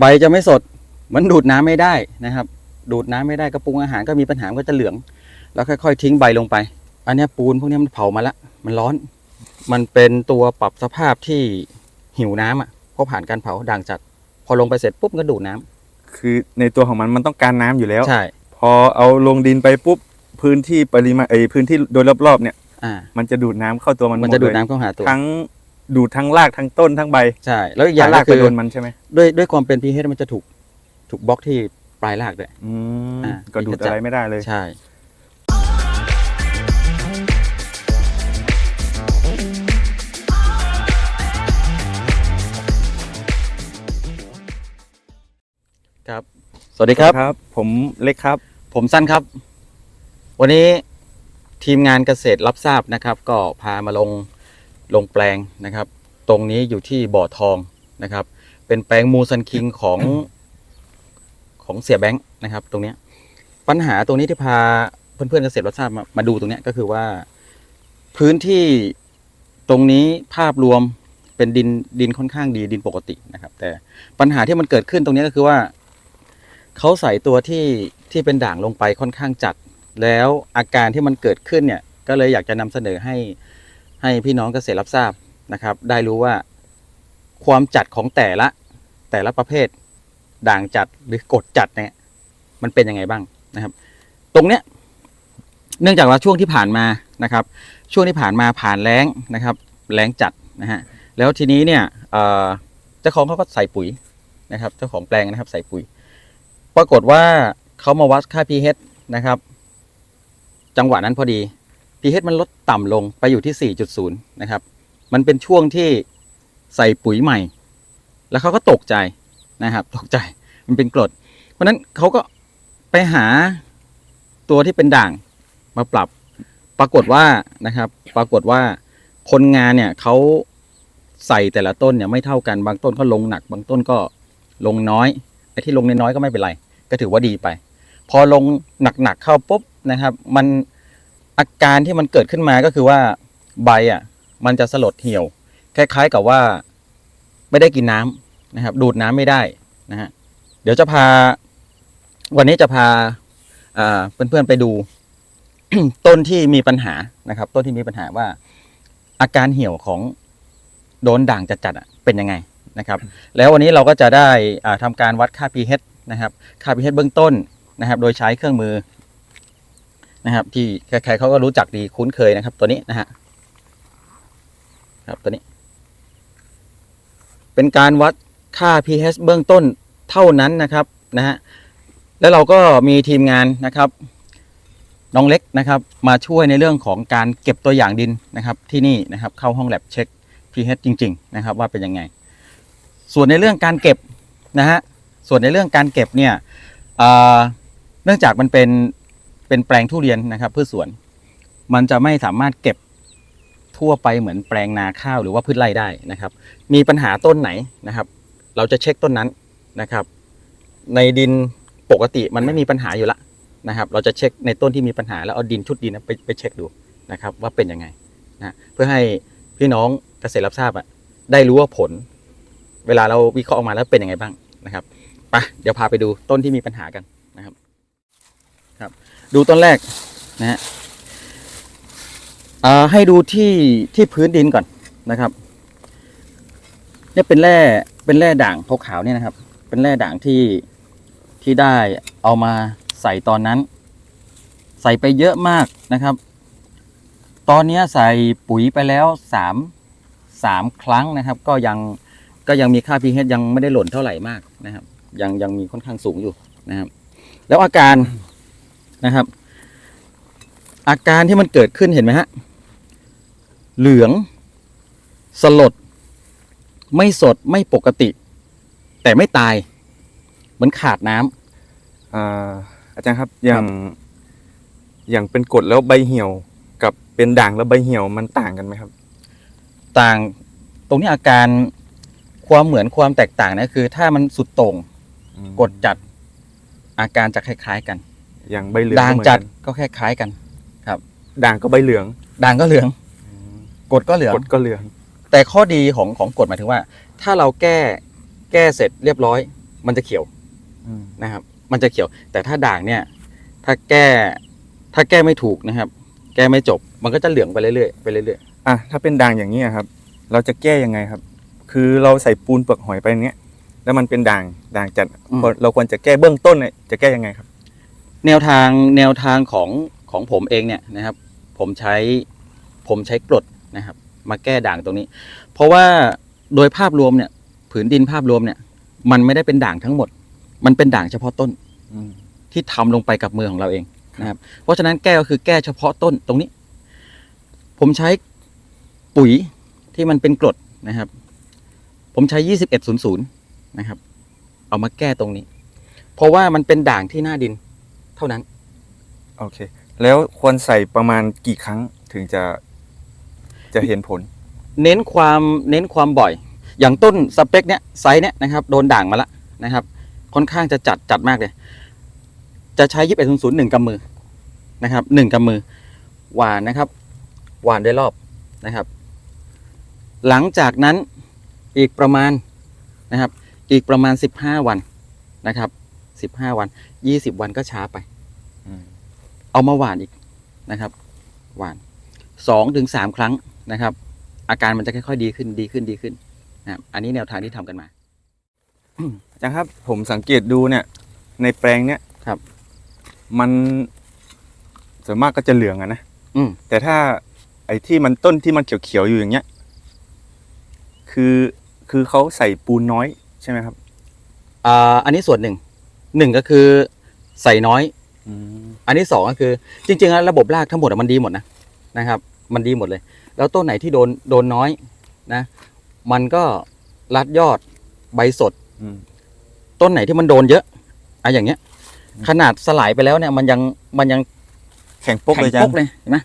ใบจะไม่สดมันดูดน้ำไม่ได้นะครับ ดูดน้ำไม่ได้กระปรุงอาหารก็มีปัญหามันก็จะเหลือง แล้วค่อยๆ ทิ้งใบลงไป อันเนี้ยปูนพวกเนี้ยมันเผามาละมันร้อน มันเป็นตัวปรับสภาพที่หิวน้ำอะเพราะผ่านการเผาด่างจัด พอลงไปเสร็จปุ๊บมันก็ดูดน้ำคือในตัวของมันมันต้องการน้ำอยู่แล้วใช่พอเอาลงดินไปปุ๊บพื้นที่ปริมาณไอยพื้นที่โดยรอบๆเนี่ยอ่ามันจะดูดน้ำเข้าตัวมันมันหจะดูดเลยน้ำเข้าหาตัวทั้ง ดูดทั้งรากทั้งต้นทั้งใบใช่ แล้วอีกอย่างถ้รากก็ไปคือโดนมันใช่ไหมด้วยด้วยความเป็น pH มันจะถูกถูกบล็อกที่ปลายรากด้วย อืมอ่าก็ดูดอะไรไม่ได้เลย ใช่ ครับ สวัสดีครับ ครับ ผมเล็กครับ ผมสั้นครับ วันนี้ทีมงานเกษตรรับทราบนะครับ ก็พามาลง ลงแปลงนะครับ ตรงนี้อยู่ที่บ่อทองนะครับ เป็นแปลงมูซันคิงของของเสียแบงค์นะครับ ตรงนี้ปัญหาตรงนี้ที่พาเพื่อนๆเกษตรรับทราบมามาดูตรงนี้ก็คือว่า พื้นที่ตรงนี้ภาพรวมเป็นดินดินค่อนข้างดีดินปกตินะครับ แต่ปัญหาที่มันเกิดขึ้นตรงนี้ก็คือว่าเขาใส่ตัวที่ที่เป็นด่างลงไปค่อนข้างจัด แล้วอาการที่มันเกิดขึ้นเนี่ย ก็เลยอยากจะนำเสนอให้ ให้พี่น้องเกษตรรับทราบนะครับ ได้รู้ว่าความจัดของแต่ละแต่ละประเภท ด่างจัดหรือกดจัดเนี่ยมันเป็นยังไงบ้างนะครับ ตรงเนี้ยเนื่องจากว่าช่วงที่ผ่านมานะครับ ช่วงที่ผ่านมาผ่านแล้งนะครับแล้งจัดนะฮะแล้วทีนี้เนี่ยเจ้าของเขาก็ใส่ปุ๋ยนะครับ เจ้าของแปลงนะครับใส่ปุ๋ย ปรากฏว่าเขามาวัดค่า pH นะครับ จังหวะนั้นพอดี pH มันลดต่ำลงไปอยู่ที่ 4.0 นะครับ มันเป็นช่วงที่ใส่ปุ๋ยใหม่ แล้วเขาก็ตกใจนะครับ ตกใจ มันเป็นกรด เพราะนั้นเขาก็ไปหาตัวที่เป็นด่างมาปรับ ปรากฏว่านะครับ ปรากฏว่าคนงานเนี่ยเขาใส่แต่ละต้นเนี่ยไม่เท่ากัน บางต้นก็ลงหนัก บางต้นก็ลงน้อย ไอ้ที่ลงน้อยก็ไม่เป็นไร ก็ถือว่าดีไป พอลงหนักๆเข้าปุ๊บนะครับ มัน อาการที่มันเกิดขึ้นมาก็คือว่าใบอะ มันจะสลดเหี่ยว คล้าย ๆกับว่า ไม่ได้กินน้ำนะครับ ดูดน้ำไม่ได้นะฮะเดี๋ยวจะพา วันนี้จะพาเพื่อนๆไปดู ต้นที่มีปัญหานะครับ ต้นที่มีปัญหาว่า อาการเหี่ยวของโดนด่างจัดๆอะเป็นยังไงนะครับ แล้ววันนี้เราก็จะได้อ่าทำาการวัดค่า pH นะครับ ค่า pH เบื้องต้นนะครับ โดยใช้เครื่องมือ นะครับ ที่ใครๆเขาก็รู้จักดีคุ้นเคยนะครับ ตัวนี้นะฮะครับตัวนี้ เป็นการวัดค่า pH เบื้องต้นเท่านั้นนะครับนะฮะแล้วเราก็มีทีมงานนะครับน้องเล็กนะครับมาช่วยในเรื่องของการเก็บตัวอย่างดินนะครับ ที่นี่นะครับเข้าห้องแลบเช็ค pH จริง ๆ นะครับ ว่าเป็นยังไง ส่วนในเรื่องการเก็บนะฮะส่วนในเรื่องการเก็บเนี่ยเอ่อเนื่องจากมันเป็น เป็นแปลงทุเรียนนะครับพืชสวน มันจะไม่สามารถเก็บทั่วไปเหมือนแปลงนาข้าวหรือว่าพืชไร่ได้นะครับ มีปัญหาต้นไหนนะครับ เราจะเช็คต้นนั้นนะครับ ในดินปกติมันไม่มีปัญหาอยู่ละนะครับ เราจะเช็คในต้นที่มีปัญหาแล้วเอาดินชุดดินนั้นไปไปเช็คดูนะครับว่าเป็นยังไงนะเพื่อให้พี่น้องเกษตรรับทราบอะได้รู้ว่าผล เวลาเราวิเคราะห์ออกมาแล้วเป็นยังไงบ้างนะครับไปเดี๋ยวพาไปดูต้นที่มีปัญหากัน ดูต้นแรกนะฮะอ่าให้ดูที่ที่พื้นดินก่อนนะครับเนี่ยเป็นแร่เป็นแร่ด่างขาวๆเนี่ยนะครับ เป็นแร่ด่างที่ที่ได้เอามาใส่ตอนนั้น ใส่ไปเยอะมากนะครับ ตอนนี้ใส่ปุ๋ยไปแล้วสามสามครั้งนะครับ ก็ยังก็ยังมีค่า pH ยังไม่ได้หล่นเท่าไหร่มากนะครับ ยังยังมีค่อนข้างสูงอยู่นะครับ แล้วอาการ นะครับ อาการที่มันเกิดขึ้นเห็นไหมฮะ เหลือง สลด ไม่สดไม่ปกติ แต่ไม่ตาย เหมือนขาดน้ำอ่าอาจารย์ครับอย่างอย่างเป็นกรดแล้วใบเหี่ยวกับเป็นด่างแล้วใบเหี่ยวมันต่างกันไหมครับ ต่างตรงนี้อาการความเหมือนความแตกต่างนะคือ ถ้ามันสุดโต่งอืมกดจัดอาการจะคล้าย ๆกัน อย่างใบเหลืองด่างก็เหมือนจัดกันก็คล้ายๆกันด่างก็ใบเหลือง ด่างก็เหลืองกดก็เหลืองกรดก็เหลือง แต่ข้อดีของของกฎหมายถึงว่า ถ้าเราแก้แก้เสร็จเรียบร้อย มันจะเขียวอืมนะครับ มันจะเขียว แต่ถ้าด่างเนี่ย ถ้าแก้ถ้าแก้ไม่ถูกนะครับ แก้ไม่จบ มันก็จะเหลืองไปเรื่อยๆไปเรื่อยอะถ้าเป็นด่างอย่างนี้ยครับ เราจะแก้ยังไงครับ คือเราใส่ปูนเปลือกหอยไปอย่างเนี้ยแล้วมันเป็นด่างด่างจัดเราควรจะแก้เบื้องต้นเนี่ยจะแก้ยังไงครับๆ แนวทางแนวทางของของผมเองเนี่ยนะครับ ผมใช้ผมใช้กรดนะครับ มาแก้ด่างตรงนี้ เพราะว่าโดยภาพรวมเนี่ย ผืนดินภาพรวมเนี่ย มันไม่ได้เป็นด่างทั้งหมด มันเป็นด่างเฉพาะต้นอืมที่ทำลงไปกับมือของเราเองนะครับ เพราะฉะนั้นแก้ก็คือแก้เฉพาะต้นตรงนี้ ผมใช้ปุ๋ยที่มันเป็นกรดนะครับ ผมใช้2100นะครับ เอามาแก้ตรงนี้ เพราะว่ามันเป็นด่างที่หน้าดิน เท่านั้น โอเค แล้วควรใส่ประมาณกี่ครั้งถึงจะจะเห็นผล เน้นความเน้นความบ่อย อย่างต้นสเปคเนี้ยไซส์เนี้ยนะครับโดนด่างมาแล้วนะครับ ค่อนข้างจะจัดจัดมากเลย จะใช้ยี่สิบเอ็ดศูนย์ศูนย์หนึ่งกำมือนะครับหนึ่งกำมือ หวานนะครับ หวานได้รอบนะครับ หลังจากนั้นอีกประมาณนะครับ อีกประมาณสิบห้าวันนะครับสิบห้าวันยี่สิบวันก็ช้าไปอืม เอามาหวานอีกนะครับหวานสองถึงสามครั้งนะครับ อาการมันจะค่อยๆดีขึ้นดีขึ้นดีขึ้นนะครับอันนี้แนวทางที่ทำกันมาอาจารย์ครับ ผมสังเกตดูเนี่ย ในแปลงเนี้ยครับ มันส่วนมากก็จะเหลืองอะนะอืมแต่ถ้าไอ้ที่มันต้นที่มันเขียวๆอยู่อย่างเงี้ย คือคือเขาใส่ปูนน้อยใช่ไหมครับอ่าอันนี้ส่วนหนึ่งหนึ่งก็คือใส่น้อย อันที่สองก็คือ จริงๆแล้วระบบรากทั้งหมดอะมันดีหมดนะนะครับ มันดีหมดเลย แล้วต้นไหนที่โดนโดนน้อยนะ มันก็รัดยอดใบสด อืม ต้นไหนที่มันโดนเยอะอะอย่างเงี้ย อืม ขนาดสลายไปแล้วเนี่ย มันยังมันยังแข็งปกแข็เลงยอาจารปกย์เลยเห็นไหม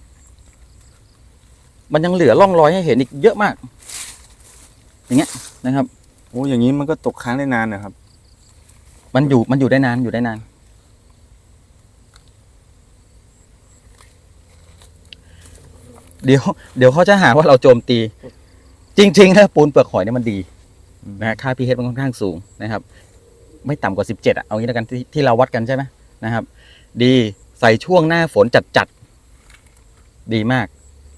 มันยังเหลือร่องรอยให้เห็นอีกเยอะมาก อย่างเงี้ยนะครับ โอ้อย่างนี้มันก็ตกค้างได้นานนะครับ มันอยู่มันอยู่ได้นานอยู่ได้นาน เดี๋ยวเดี๋ยวเขาจะหาว่าเราโจมตี จริงๆนะปูนเปลือกหอยเนี่ยมันดีนะฮะค่า pH มันค่อนข้างสูงนะครับ ไม่ต่ำกว่า 17อะเอางี้แล้วกันที่ที่เราวัดกันใช่ไหมนะครับ ดีใส่ช่วงหน้าฝนจัดๆดีมาก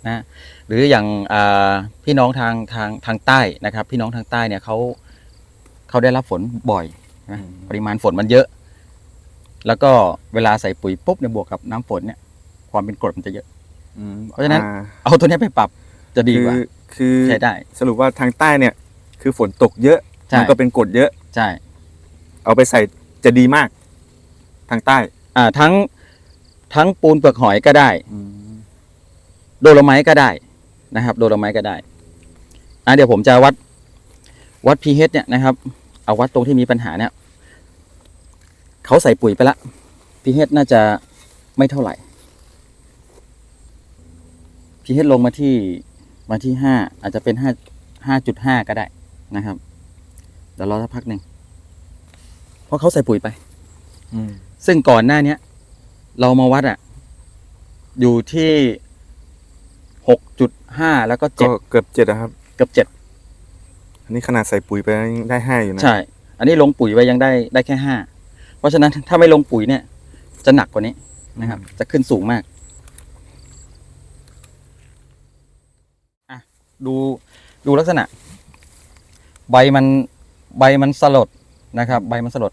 นะหรืออย่างอ่าพี่น้องทางทางทางใต้นะครับ พี่น้องทางใต้เนี่ยเขาเขาได้รับฝนบ่อยนะอืมปริมาณฝนมันเยอะ แล้วก็เวลาใส่ปุ๋ยปุ๊บเนี่ยบวกกับน้ำฝนเนี่ย ความเป็นกรดมันจะเยอะ อืมเพราะฉะนั้นอ่เอาตัวเนี้ยไปปรับจะดีกว่า คือคือใช้ได้ สรุปว่าทางใต้เนี่ย คือฝนตกเยอะใช่ มัก็เป็นกรดเยอะ ใช่ เอาไปใส่จะดีมาก ทางใต้อ่าทั้งทั้งปูนเปลือกหอยก็ได้ โดโลไมต์ก็ได้นะครับ โดโลไมต์ก็ได้อะเดี๋ยวผมจะวัดวัด pH เนี่ยนะครับ เอาวัดตรงที่มีปัญหาเนี่ยเขาใส่ปุ๋ยไปละ pH น่าจะไม่เท่าไหร่ pH ลงมาที่มาที่ห้าอาจจะเป็นห้าห้าจุดห้าก็ได้นะครับเดี๋ยวรอสักพักหนึ่งเพราะเขาใส่ปุ๋ยไปอืมซึ่งก่อนหน้าเนี้ยเรามาวัดอะอยู่ที่หกจุดห้าแล้วก็เจ็ก็ดเกือบเจ็ดนะครับ เกือบเจ็ดอันนี้ขนาดใส่ปุ๋ยไปยังได้ห้าอยู่นะ ใช่ อันนี้ลงปุ๋ยไว้ยังได้ได้แค่ห้า เพราะฉะนั้นถ้าไม่ลงปุ๋ยเนี่ย จะหนักกว่านี้นะครับ จะขึ้นสูงมากอะ ดูดูลักษณะ ใบมันใบมันสลดนะครับ ใบมันสลด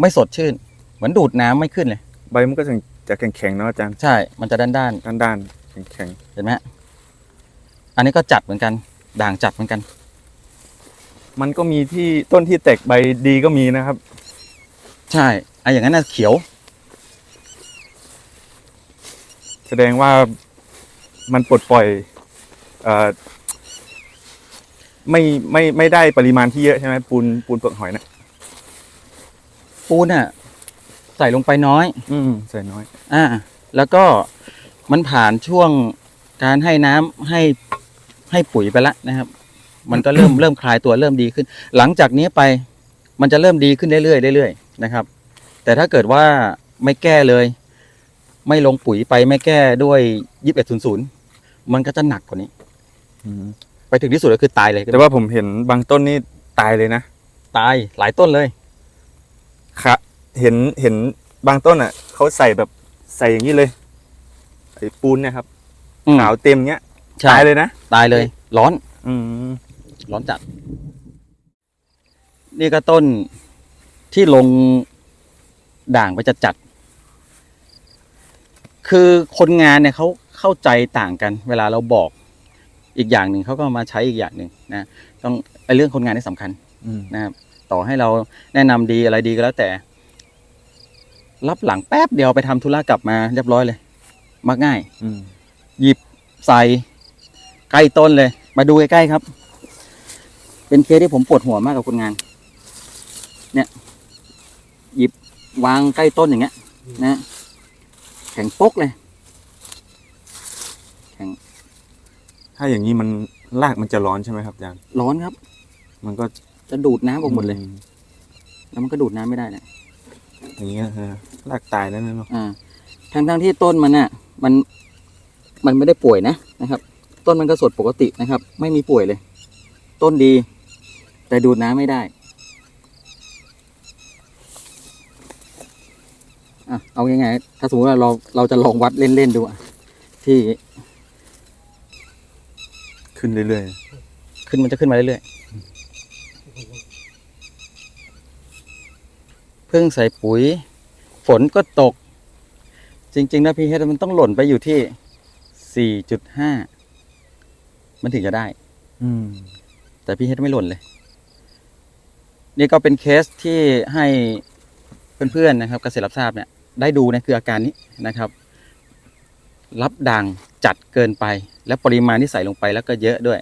ไม่สดชื่น เหมือนดูดน้ำไม่ขึ้นเลย ใบมันก็จะจะแข็งๆเนาะอาจารย์ใช่ มันจะด้านด้านๆด้านๆแข็งเห็นไหมฮะอันนี้ก็จัดเหมือนกัน ด่างจัดเหมือนกันๆมันก็มีที่ต้นที่แตกใบดีก็มีนะครับ ใช่ไอะอย่างนั้นน่ะเขียว แสดงว่ามันปลดปล่อยเอ่อ ไม่ไม่ไม่ได้ปริมาณที่เยอะใช่ไหมปูนปูนเปลือกหอยนะปูนอะ ใส่ลงไปน้อย อืมใส่น้อย อ่า แล้วก็มันผ่านช่วงการให้น้ำให้ให้ปุ๋ยไปแล้วนะครับ มันก็เริ่ม เริ่มคลายตัวเริ่มดีขึ้น หลังจากนี้ไปมันจะเริ่มดีขึ้นเรื่อยๆเรื่อยๆนะครับ แต่ถ้าเกิดว่าไม่แก้เลย ไม่ลงปุ๋ยไปไม่แก้ด้วยยี่สิบเอ็ดศูนย์ศูนย์มันก็จะหนักกว่านี้ ไปถึงที่สุดก็คือตายเลยแต่ว่าผมเห็นบางต้นนี่ตายเลยนะตายหลายต้นเลยค่ะเห็นเห็นบางต้นอะเขาใส่แบบใส่อย่างนี้เลยไอ้ปูนเนี่ยครับอืมขาวเต็มเงี้ยใช่ตายเลยนะตายเลย ร้อน อืมร้อนจัด นี่ก็ต้นที่ลงด่างไปจัดจัดๆคือคนงานเนี่ยเขาเข้าใจต่างกัน เวลาเราบอก อีกอย่างหนึ่งเขาก็มาใช้อีกอย่างหนึ่งนะต้องไอ้เรื่องคนงานนี่สำคัญอืมนะครับต่อให้เราแนะนำดีอะไรดีก็แล้วแต่ รับหลังแป๊บเดียวไปทำธุระกลับมาเรียบร้อยเลย มักง่ายอืมหยิบใส่ใกล้ต้นเลย มาดูใกล้ๆครับ เป็นเคสที่ผมปวดหัวมากกับคนงาน เนี่ย หยิบวางใกล้ต้นอย่างเงี้ย นะ แข็งปกเลย ถ้าอย่างนี้มันรากมันจะร้อนใช่ไหมครับอาจารย์ ร้อนครับ มันก็จะดูดน้ำออกหมดเลยอืแล้วมันก็ดูดน้ำไม่ได้นะอย่างเงี้ยฮะรากตายแล้วนะเนาะอ่าทั้งทั้งๆที่ต้นมันน่ะ มันมันไม่ได้ป่วยนะนะครับ ต้นมันก็สดปกตินะครับ ไม่มีป่วยเลย ต้นดี แต่ดูดน้ำไม่ได้อะเอายังไง ถ้าสมมติว่าเราเราจะลองวัดเล่นๆดูอะที่ ขึ้นเรื่อยๆ ขึ้นมันจะขึ้นมาเรื่อยๆ เพิ่งใส่ปุ๋ย ฝนก็ตก จริง ๆ นะพี่เฮดมันต้องหล่นไปอยู่ที่ 4.5 มันถึงจะได้ อืม แต่พี่เฮดไม่หล่นเลย นี่ก็เป็นเคสที่ให้เพื่อนๆนะครับเกษตรรับทราบเนี่ย ได้ดูนะคืออาการนี้นะครับ รับด่างจัดเกินไป และปริมาณที่ใส่ลงไปแล้วก็เยอะด้วย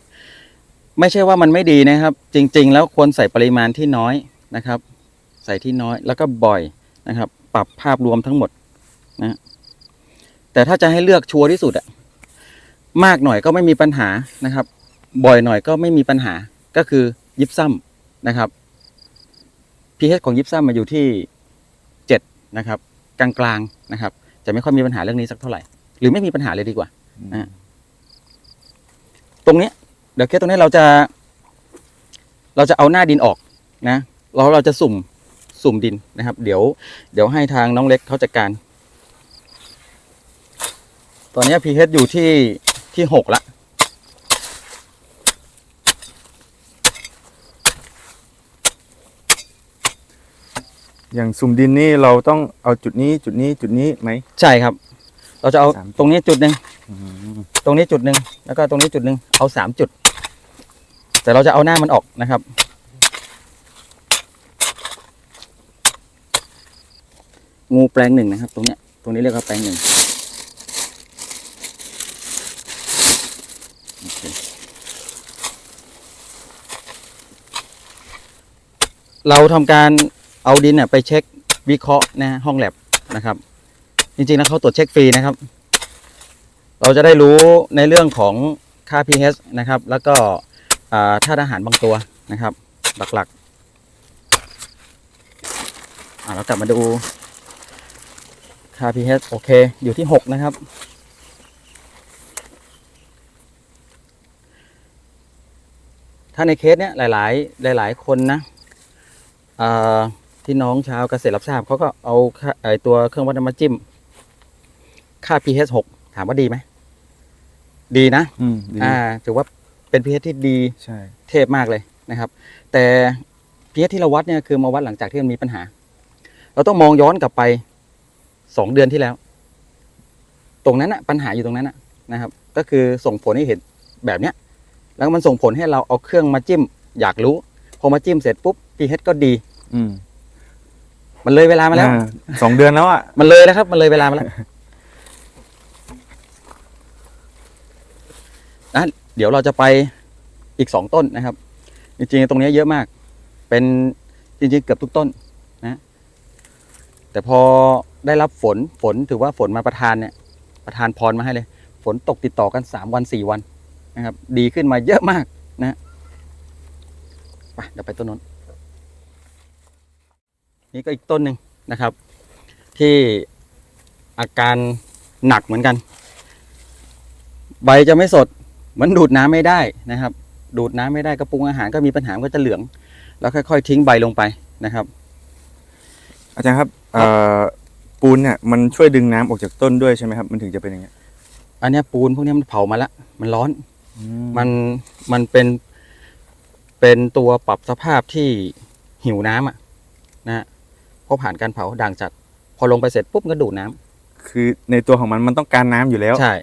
ไม่ใช่ว่ามันไม่ดีนะครับ จริง ๆ แล้วควรใส่ปริมาณที่น้อยนะครับ ใส่ที่น้อยแล้วก็บ่อยนะครับ ปรับภาพรวมทั้งหมดนะแต่ถ้าจะให้เลือกชัวร์ที่สุดอะมากหน่อยก็ไม่มีปัญหานะครับ บ่อยหน่อยก็ไม่มีปัญหาก็คือยิบซ้ำนะครับ pH ของยิบซ้ำมาอยู่ที่เจ็ดนะครับ กลางๆนะครับ จะไม่ค่อยมีปัญหาเรื่องนี้สักเท่าไหร่ หรือไม่มีปัญหาเลยดีกว่าอะตรงเนี้ยเดี๋ยวแค่ตรงนี้เราจะ เราจะเอาหน้าดินออกนะแล้วเราจะสุ่มสุ่มดินนะครับ เดี๋ยว เดี๋ยวให้ทางน้องเล็กเขาจัดการ ตอนนี้ pH อยู่ที่ที่หกละอย่างสุ่มดินนี่เราต้องเอาจุดนี้จุดนี้จุดนี้ไหม ใช่ครับ เราจะเอาสามจุด ตรงนี้จุดหนึ่งอืมตรงนี้จุดหนึ่งแล้วก็ตรงนี้จุดหนึ่งเอาสามจุด แต่เราจะเอาหน้ามันออกนะครับ งูแปลงหนึ่งนะครับ ตรงเนี้ยตรงนี้เรียกว่าแปลงหนึ่งโอเคเราทำการเอาดินเนี่ยไปเช็ควิเคราะห์นะห้องแลบนะครับ จริงๆแล้วเขาตรวจเช็คฟรีนะครับ เราจะได้รู้ในเรื่องของค่า pH นะครับ แล้วก็ธาตุอาหารบางตัวนะครับ หลักๆเรากลับมาดูค่า pH โอเค อยู่ที่ 6 นะครับ ถ้าในเคสเนี้ยหลาย ๆ หลาย ๆ คนนะที่น้องชาวเกษตรรับทราบเขาก็เอาค่าไอตัวเครื่องวัดน้ำมาจิ้ม ค่า pH 6ถามว่าดีไหม ดีนะ อืมดีอ่า ถือว่าเป็น pH ที่ดีใช่ เทพมากเลยนะครับ แต่ pH ที่เราวัดเนี่ยคือมาวัดหลังจากที่มันมีปัญหา เราต้องมองย้อนกลับไปสองเดือนที่แล้ว ตรงนั้นนะปัญหาอยู่ตรงนั้นนะนะครับ ก็คือส่งผลให้เห็นแบบเนี้ย แล้วมันส่งผลให้เราเอาเครื่องมาจิ้ม อยากรู้ พอมาจิ้มเสร็จปุ๊บ pH ก็ดี อืมมันเลยเวลามาแล้ว อ่สองเดือนแล้วอะ มันเลยแล้วครับ มันเลยเวลามาแล้ว นะ เดี๋ยวเราจะไปอีกสองต้นนะครับ จริงๆตรงนี้เยอะมาก เป็นจริงๆเกือบทุกต้นนะแต่พอได้รับฝนฝนถือว่าฝนมาประทานเนี่ยประทานพรมาให้เลย ฝนตกติดต่อกันสามวันสี่วันนะครับ ดีขึ้นมาเยอะมากนะไปเดี๋ยวไปต้นนนนี่ก็อีกต้นหนึ่งนะครับ ที่อาการหนักเหมือนกัน ใบจะไม่สด มือนดูดน้ำไม่ได้นะครับ ดูดน้ำไม่ได้กระปรุงอาหารก็มีปัญหาก็จะเหลือง แล้วค่อยๆทิ้งใบลงไปนะครับ อาจารย์ครับเอ่อปูนเนี่ยมันช่วยดึงน้ำออกจากต้นด้วยใช่ไหมครับ มันถึงจะเป็นอย่างเงี้ยอันเนี้ยปูนพวกเนี้ยมันเผามาละมันร้อนอืมันมันเป็นเป็นตัวปรับสภาพที่หิวน้ำอะนะฮะเพราะผ่านการเผาด่างจัด พอลงไปเสร็จปุ๊บมันก็ดูดน้ำคือในตัวของมันมันต้องการน้ำอยู่แล้ว ใช่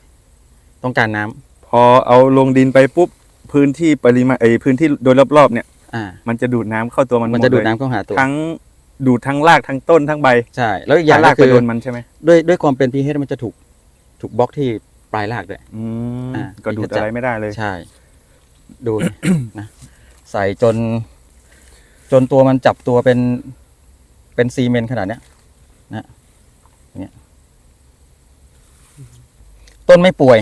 ต้องการน้ำ พอเอาลงดินไปปุ๊บพื้นที่ปริมาณไอยพื้นที่โดยรอบๆเนี่ยอ่า มันจะดูดน้ำเข้าตัวมันมันจะหดูเลดยน้ำเข้าหาตัว ทั้งดูดทั้งรากทั้งต้นทั้งใบใช่ แล้วอีกอย่าถ้างรากก็ไปคือโดนมันใช่ไหมด้วยด้วยความเป็นพีเมันจะถูกถูกบล็อกที่ปลายรากด้วย อืมอ่า ก็ดูดอะไรไม่ได้เลย ใช่ ดูนะใส่จน จนตัวมันจับตัวเป็น เป็นซีเมนต์ขนาดเนี้ยนะอย่างเงี้ยต้นไม่ป่วย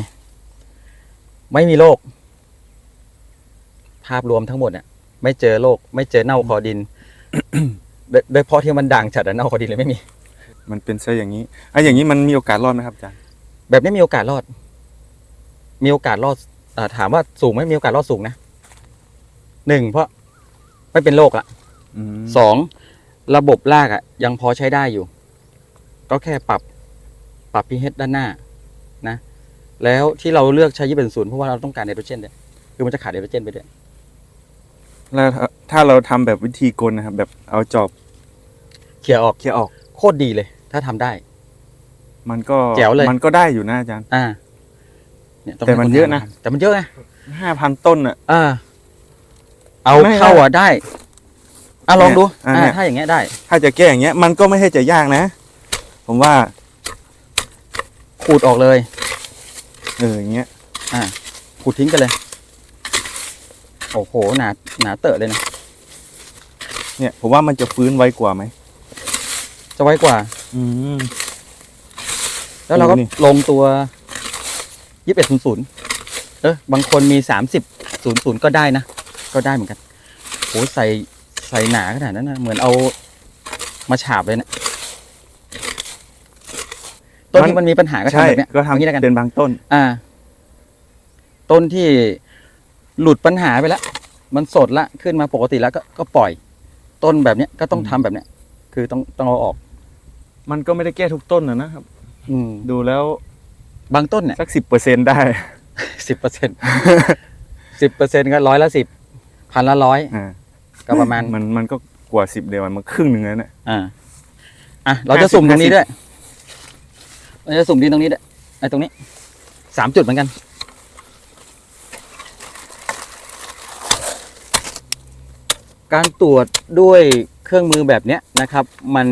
ไม่มีโรคภาพรวมทั้งหมดเนี่ยไม่เจอโรคไม่เจอเน่าคอดินโดยโดยเฉพาะที่มันด่างจัดอะเน่าคอดินเลยไม่มี มันเป็นซะอย่างนี้ไอ้อย่างนี้มันมีโอกาสรอดไหมครับอาจารย์แบบนี้มีโอกาสรอด มีโอกาสรอดอาถามว่าสูงไหมมีโอกาสรอดสูงนะหนึ่งเพราะไม่เป็นโรคละอืมสองระบบรากอะยังพอใช้ได้อยู่ ก็แค่ปรับ ปรับ pH ด้านหน้านะ แล้วที่เราเลือกใช้ยี่เป็นศูนย์เพราะว่าเราต้องการไนโตรเจนด้วยคือมันจะขาดไนโตรเจนไปด้วยแล้วถ้าถ้าเราทำแบบวิธีกลนะครับ แบบเอาจอบเคลียร์ออก เคลียร์ออก โคตรดีเลย ถ้าทำได้ มันก็แจ๋วเลย มันก็ได้อยู่นะอาจารย์ อ่าเนี่ยองแต่มันให้คเยอะนะทำแต่มันเยอะไงห้าพันต้นอะ อ่า เอาไม่เข้าอะได้อะลองดูเนี่ย อะอ่าเนี่ยถ้าอย่างเงี้ยได้ ถ้าจะแก้อย่างเงี้ย มันก็ไม่ใช่จะยากนะ ผมว่าขูดออกเลย เอออย่างเงี้ย อ่าขูดทิ้งกันเลย โอ้โห หนาหนาเตอะเลยนะ เนี่ย ผมว่ามันจะฟื้นไวกว่าไหม จะไว้กว่า อืม แล้วเราก็โอ้นี่ ลงตัวยี่สิบเอ็ดศูนย์ศูนย์เออบางคนมีสามสิบศูนย์ศูนย์ก็ได้นะ ก็ได้เหมือนกันโหใส่ใส่หนาขนาดนั้นนะเหมือนเอามาฉาบเลยนะ ต้นที่มันมีปัญหาก็ทำใช่แบบเนี้ยก็อย่างนี้แล้วกันทำเป็นบางต้น อ่า ต้นที่หลุดปัญหาไปแล้วมันสดละขึ้นมาปกติแล้วก็ก็ปล่อย ต้นแบบเนี้ยก็ต้องทำแบบเนี้ย คือต้องต้องเอาออก มันก็ไม่ได้แก้ทุกต้นนะนะครับ อืมดูแล้วบางต้นเนี่ยสักสิบเปอร์เซ็นได้สิบเปอร์เซ็นสิบเปอร์เซ็นก็ร้อยละสิบพันละร้อยอ่าก็ประมาณมันมันก็กว่าสิบเดียวมันครึ่งหนึ่งแล้วเนี่ยอ่าอะเราจะสุ่มตรงนี้ด้วย เราจะสุ่มดินตรงนี้ด้วยไอ้ตรงนี้สามจุดเหมือนกันการตรวจด้วยเครื่องมือแบบเนี้ยนะครับ มัน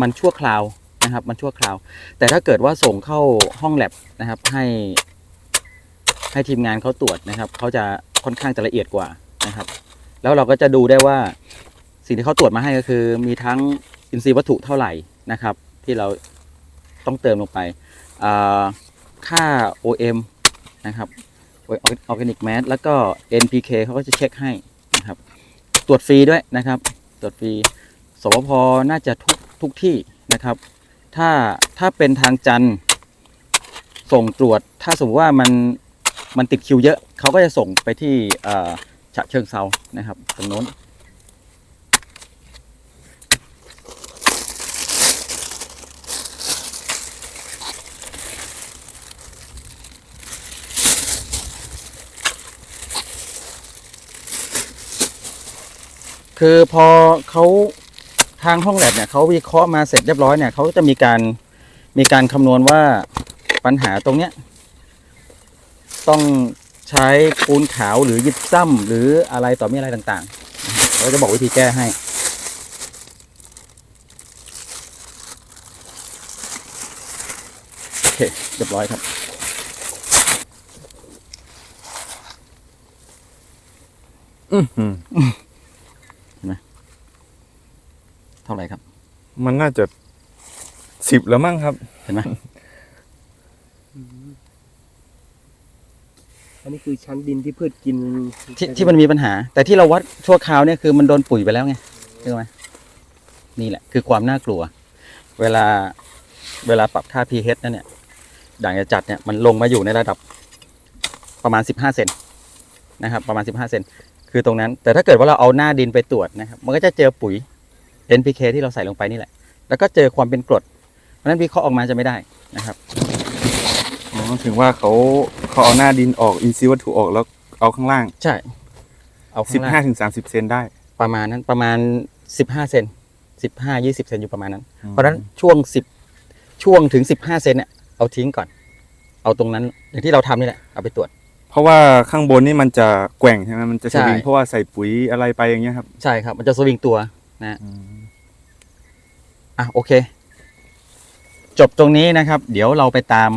มันชั่วคราวนะครับ มันชั่วคราว แต่ถ้าเกิดว่าส่งเข้าห้องแลบนะครับ ให้ให้ทีมงานเขาตรวจนะครับเขาจะค่อนข้างจะละเอียดกว่านะครับ แล้วเราก็จะดูได้ว่าสิ่งที่เขาตรวจมาให้ก็คือ มีทั้งอินทรีย์วัตถุเท่าไหร่นะครับ ที่เรา ต้องเติมลงไปอ่าค่า OM นะครับออร์แกนิกแมสแล้วก็ NPK เขาก็จะเช็คให้นะครับ ตรวจฟรีด้วยนะครับ ตรวจฟรี สวพน่าจะทุกทุกที่นะครับ ถ้าถ้าเป็นทางจันทร์ส่งตรวจ ถ้าสมมติว่ามันมันติดคิวเยอะ เขาก็จะส่งไปที่ฉะเชิงเซานะครับตรงโน้น คือพอเขาทางห้องแลบเนี่ยเขาวิเคราะห์มาเสร็จเรียบร้อยเนี่ยเขาจะมีการมีการคำนวณว่าปัญหาตรงเนี้ยต้องใช้ปูนขาวหรือยิบซ้ำหรืออะไรต่อมีอะไรต่างๆนะครับเขาจะบอกวิธีแก้ให้โอเคเรียบร้อยครับอืม เท่าไหร่ครับ มันน่าจะสิบแล้วมั้งครับ เห็นไหมอันนี้คือชั้นดินที่พืชกินที่ที่มันมีปัญหา แต่ที่เราวัดชั่วคราวเนี่ยคือมันโดนปุ๋ยไปแล้วไงใช่ไหมนี่แหละ คือความน่ากลัว เวลาเวลาปรับค่า pH นั่นเนี่ยด่างจะจัดเนี่ยมันลงมาอยู่ในระดับประมาณ 15 เซนนะครับ ประมาณ 15 เซนคือตรงนั้น แต่ถ้าเกิดว่าเราเอาหน้าดินไปตรวจนะครับ มันก็จะเจอปุ๋ย NPK ที่เราใส่ลงไปนี่แหละ แล้วก็เจอความเป็นกรด เพราะฉะนั้นวิเคราะห์ออกมาจะไม่ได้นะครับอ๋อถึงว่าเขาเขาเอาหน้าดินออกอินทรีย์วัตถุออกแล้วเอาข้างล่างใช่ เอาข้างล่าง15ถึง30เซนได้ ประมาณนั้นประมาณ 15เซน15 20เซนอยู่ประมาณนั้น เพราะฉะนั้นช่วง 10 ช่วงถึง 15เซนเนี่ยเอาทิ้งก่อน เอาตรงนั้นอย่างที่เราทำนี่แหละเอาไปตรวจ เพราะว่าข้างบนนี่มันจะแกว่งใช่ไหมมันจะสวิงใช่ เพราะว่าใส่ปุ๋ยอะไรไปอย่างเงี้ยครับใช่ครับ มันจะสวิงตัวนะอ่ อะโอเค จบตรงนี้นะครับ เดี๋ยวเราไปตาม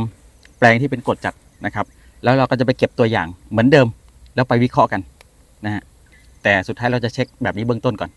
แปลงที่เป็นกดจัดนะครับ แล้วเราก็จะไปเก็บตัวอย่างเหมือนเดิม แล้วไปวิเคราะห์กันนะฮะแต่สุดท้ายเราจะเช็คแบบนี้เบื้องต้นก่อน